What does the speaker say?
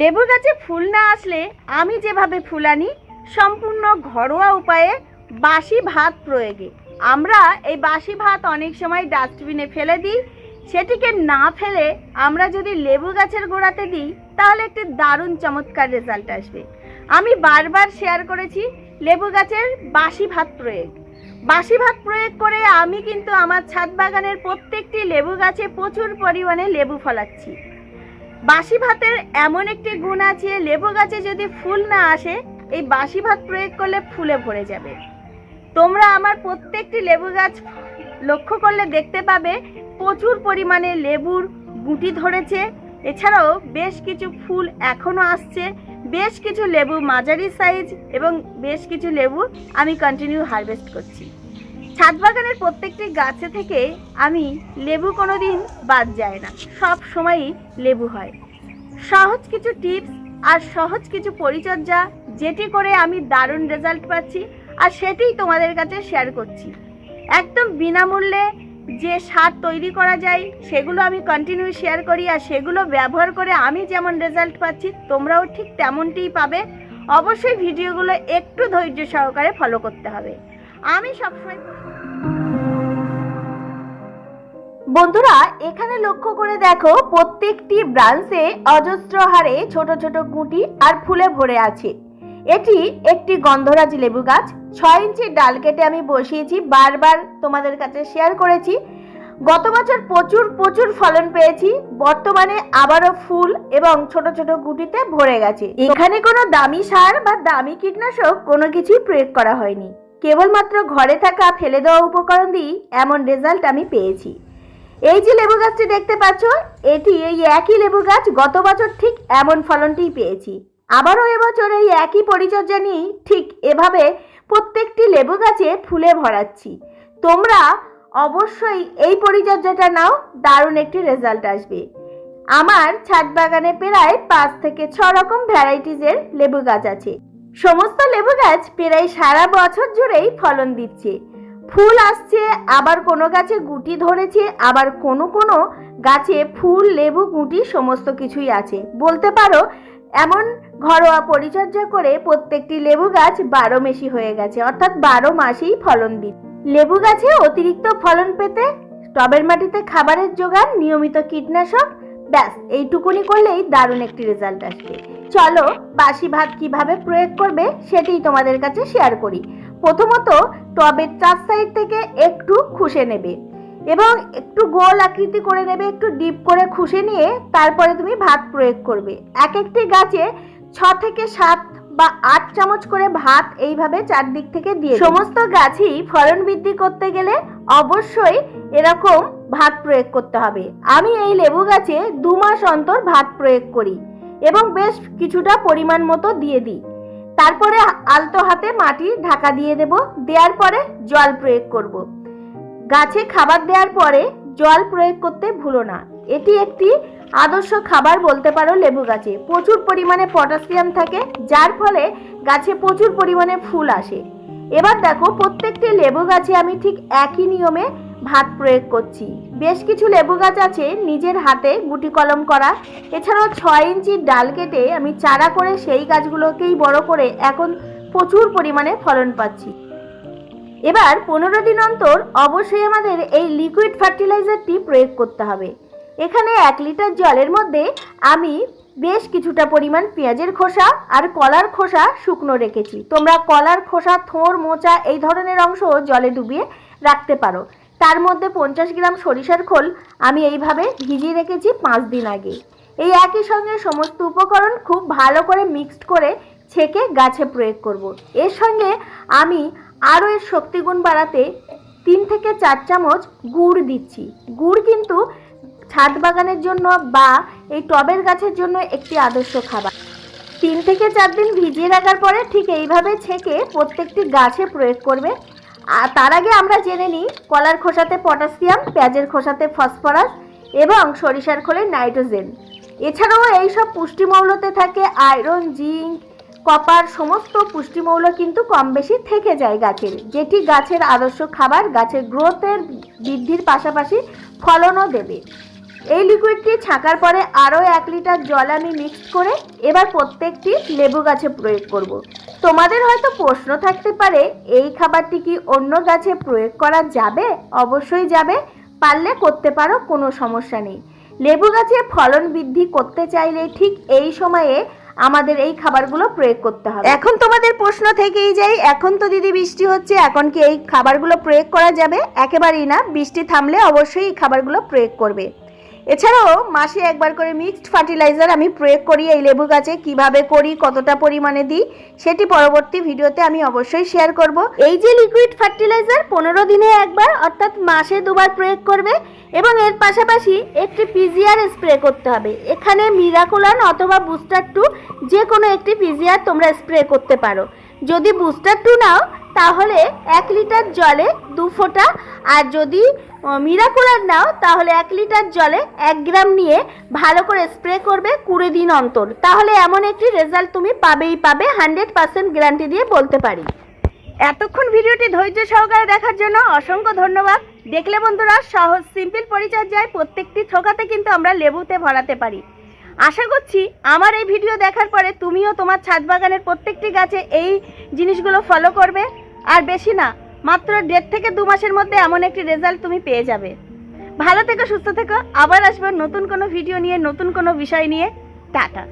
লেবু গাছে ফুল না আসলে আমি যেভাবে ফুল আনি, সম্পূর্ণ ঘরোয়া উপায়ে বাসি ভাত প্রয়োগে। আমরা এই বাসি ভাত অনেক সময় ডাস্টবিনে ফেলে দিই। সেটিকে না ফেলে আমরা যদি লেবু গাছের গোড়াতে দিই, তাহলে একটি দারুণ চমৎকার রেজাল্ট আসবে। আমি বারবার শেয়ার করেছি লেবু গাছের বাসি ভাত প্রয়োগ। বাসি ভাত প্রয়োগ করে আমি কিন্তু আমার ছাদ বাগানের প্রত্যেকটি লেবু গাছে প্রচুর পরিমাণে লেবু ফলাচ্ছি। বাসি ভাতের এমন একটি গুণ আছে, লেবু গাছে যদি ফুল না আসে, এই বাসি ভাত প্রয়োগ করলে ফুলে ভরে যাবে। তোমরা আমার প্রত্যেকটি লেবু গাছ লক্ষ্য করলে দেখতে পাবে, প্রচুর পরিমাণে লেবুর গুটি ধরেছে। এছাড়াও বেশ কিছু ফুল এখনও আসছে, বেশ কিছু লেবু মাঝারি সাইজ এবং বেশ কিছু লেবু আমি কন্টিনিউ হারভেস্ট করছি। ছাদ বাগানের প্রত্যেকটি গাছে থেকে আমি লেবু কোনোদিন বাদ যায় না, সব সময়ই লেবু হয়। সহজ কিছু টিপস আর সহজ কিছু পরিচর্যা, যেটি করে আমি দারুণ রেজাল্ট পাচ্ছি আর সেটিই তোমাদের কাছে শেয়ার করছি। একদম বিনামূল্যে যে সার তৈরি করা যায়, সেগুলো আমি কন্টিনিউ শেয়ার করি আর সেগুলো ব্যবহার করে আমি যেমন রেজাল্ট পাচ্ছি, তোমরাও ঠিক তেমনটিই পাবে। অবশ্যই ভিডিওগুলো একটু ধৈর্য সহকারে ফলো করতে হবে। আমি সবসময় বন্ধুরা, এখানে লক্ষ্য করে দেখো, প্রত্যেকটি ব্রাঞ্চে অজস্র হারে ছোট ছোট গুটি আর ফুলে ভরে আছে। এটি একটি গন্ধরাজ লেবু গাছ। ছয় ইঞ্চি ডাল কেটে আমি বসিয়েছি, বারবার তোমাদের কাছে শেয়ার করেছি। গত বছর প্রচুর প্রচুর ফলন পেয়েছি। বর্তমানে আবারও ফুল এবং ছোট ছোট গুটিতে ভরে গেছে। এখানে কোনো দামি সার বা দামি কীটনাশক কোনো কিছুই প্রয়োগ করা হয়নি। কেবলমাত্র ঘরে থাকা ফেলে দেওয়া উপকরণ দিয়েই এমন রেজাল্ট আমি পেয়েছি। এই যে লেবু গাছটি দেখতে পাচ্ছ, এটি এই একই লেবু গাছ গত বছর ঠিক এমন ফলনটিই পেয়েছি। আবারও এবছর এই একই পরিচর্যা নিয়েই ঠিক এভাবে প্রত্যেকটি লেবু গাছে ফুলে ভরাচ্ছি। তোমরা অবশ্যই এই পরিচর্যাটা নাও, দারুণ একটি রেজাল্ট আসবে। আমার ছাদ বাগানে প্রায় পাঁচ থেকে ছ রকম ভ্যারাইটিজের লেবু গাছ আছে। সমস্ত লেবু গাছ প্রায় সারা বছর জুড়েই ফলন দিচ্ছে। ফুল আসছে, আবার কোনো গাছে গুটি ধরেছে, আবার কোনো কোনো গাছে ফুল, লেবু, গুটি সমস্ত কিছুই আছে। বলতে পারো, এমন ঘরোয়া পরিচর্যা করে প্রত্যেকটি লেবু গাছ বারো মেশি হয়ে গেছে, অর্থাৎ বারো মাসেই ফলন দিন। লেবু গাছে অতিরিক্ত ফলন পেতে টবের মাটিতে খাবারের যোগান, নিয়মিত কীটনাশক ব্যাস, এইটুকুনি করলেই দারুণ একটি রেজাল্ট আসবে। চলো, বাসি ভাত কীভাবে প্রয়োগ করবে সেটাই তোমাদের কাছে শেয়ার করি। প্রথমত, টবের চার সাইড থেকে একটু খুশে নেবে এবং একটু গোল আকৃতি করে নেবে, একটু ডিপ করে খুশে নিয়ে তারপরে তুমি ভাত প্রয়োগ করবে। এক একটি গাছে ছ থেকে সাত বা আট চামচ করে ভাত এইভাবে চারদিক থেকে দিয়ে সমস্ত গাছই ফলন বৃদ্ধি করতে গেলে অবশ্যই এরকম ভাত প্রয়োগ করতে হবে। আমি এই লেবু গাছে দু মাস অন্তর ভাত প্রয়োগ করি এবং বেশ কিছুটা পরিমাণ মতো দিয়ে দিই। তারপরে আলতো হাতে মাটি ঢাকা দিয়ে দেব। দেওয়ার পরে জল প্রয়োগ করব। গাছে খাবার দেওয়ার পরে জল প্রয়োগ করতে ভুলো না। এটি একটি আদর্শ খাবার বলতে পারো লেবু গাছে। প্রচুর পরিমাণে পটাশিয়াম থাকে, যার ফলে গাছে প্রচুর পরিমাণে ফুল আসে। এবার দেখো, প্রত্যেকটি লেবু গাছে আমি ঠিক একই নিয়মে ভাত প্রয়োগ করছি। বেশ কিছু লেবু গাছ আছে নিজের হাতে গুটি কলম করা। এছাড়াও ছয় ইঞ্চি ডাল কেটে আমি চারা করে সেই গাছগুলোকেই বড় করে এখন প্রচুর পরিমাণে ফলন পাচ্ছি। এবার পনেরো দিন অন্তর অবশ্যই আমাদের এই লিকুইড ফার্টিলাইজারটি প্রয়োগ করতে হবে। এখানে এক লিটার জলের মধ্যে আমি বেশ কিছুটা পরিমাণ পেঁয়াজের খোসা আর কলার খোসা শুকনো রেখেছি। তোমরা কলার খোসা, থোর, মোচা এই ধরনের অংশ জলে ডুবিয়ে রাখতে পারো। তার মধ্যে পঞ্চাশ গ্রাম সরিষার খোল আমি এইভাবে ভিজিয়ে রেখেছি পাঁচ দিন আগে। এই একই সঙ্গে সমস্ত উপকরণ খুব ভালো করে মিক্সড করে ছেঁকে গাছে প্রয়োগ করব। এর সঙ্গে আমি আরও এর শক্তিগুণ বাড়াতে তিন থেকে চার চামচ গুড় দিচ্ছি। গুড় কিন্তু ছাদ বাগানের জন্য বা এই টবের গাছের জন্য একটি আদর্শ খাবার। তিন থেকে চার দিন ভিজিয়ে রাখার পরে ঠিক এইভাবে ছেঁকে প্রত্যেকটি গাছে প্রয়োগ করবে। আর তার আগে আমরা জেনে নিই, কলার খোসাতে পটাশিয়াম, পেঁয়াজের খোসাতে ফসফরাস এবং সরিষার খোলে নাইট্রোজেন। এছাড়াও এই সব পুষ্টিমৌলতে থাকে আয়রন, জিঙ্ক, কপার, সমস্ত পুষ্টিমৌল কিন্তু কম বেশি থেকে যায় গাছের, যেটি গাছের আদর্শ খাবার, গাছের গ্রোথের বৃদ্ধির পাশাপাশি ফলনও দেবে। এই লিকুইডটি ছাকার পরে আরও এক লিটার জল আমি মিক্সড করে এবার প্রত্যেকটি লেবু গাছে প্রয়োগ করব। তোমাদের হয়তো প্রশ্ন থাকতে পারে, এই খাবারটি কি অন্য গাছে প্রয়োগ করা যাবে? অবশ্যই যাবে, পারলে করতে পারো, কোনো সমস্যা নেই। লেবু গাছে ফলন বৃদ্ধি করতে চাইলে ঠিক এই সময়ে আমাদের এই খাবারগুলো প্রয়োগ করতে হবে। এখন তোমাদের প্রশ্ন থেকেই যাই, এখন তো দিদি বৃষ্টি হচ্ছে, এখন কি এই খাবারগুলো প্রয়োগ করা যাবে? একেবারেই না, বৃষ্টি থামলে অবশ্যই এই খাবারগুলো প্রয়োগ করবে। এছাড়াও মাসে একবার করে মিক্সড ফার্টিলাইজার আমি প্রয়োগ করি এই লেবু গাছে, কীভাবে করি, কতটা পরিমাণে দিই, সেটি পরবর্তী ভিডিওতে আমি অবশ্যই শেয়ার করব। এই যে লিকুইড ফার্টিলাইজার পনেরো দিনে একবার, অর্থাৎ মাসে দুবার প্রয়োগ করবে এবং এর পাশাপাশি একটি পিজিআর স্প্রে করতে হবে। এখানে মিরাকুলান অথবা বুস্টার টু যে কোনো একটি পিজিআর তোমরা স্প্রে করতে পারো। যদি বুস্টার টু নাও তাহলে এক লিটার জলে দু ফোঁটা। আর যদি মিরাকুলার নাও, তাহলে এক লিটার জলে এক গ্রাম নিয়ে ভালো করে স্প্রে করবে কুড়ি দিন অন্তর। তাহলে এমন একটি রেজাল্ট তুমি পাবেই পাবে হান্ড্রেড পার্সেন্ট গ্যারান্টি দিয়ে বলতে পারি। এতক্ষণ ভিডিওটি ধৈর্য সহকারে দেখার জন্য অসংখ্য ধন্যবাদ। দেখলে বন্ধুরা, সহজ সিম্পল পরিচর্যায় প্রত্যেকটি থোকাতে কিন্তু আমরা লেবুতে ভরাতে পারি। আশা করছি আমার এই ভিডিও দেখার পরে তুমিও তোমার ছাদ বাগানের প্রত্যেকটি গাছে এই জিনিসগুলো ফলো করবে। আর বেশি না, মাত্র দেড় থেকে দু মাসের মধ্যে এমন একটি রেজাল্ট তুমি পেয়ে যাবে। ভালো থেকো, সুস্থ থেকো, আবার আসবে নতুন কোনো ভিডিও নিয়ে, নতুন কোনো বিষয় নিয়ে। টাটা।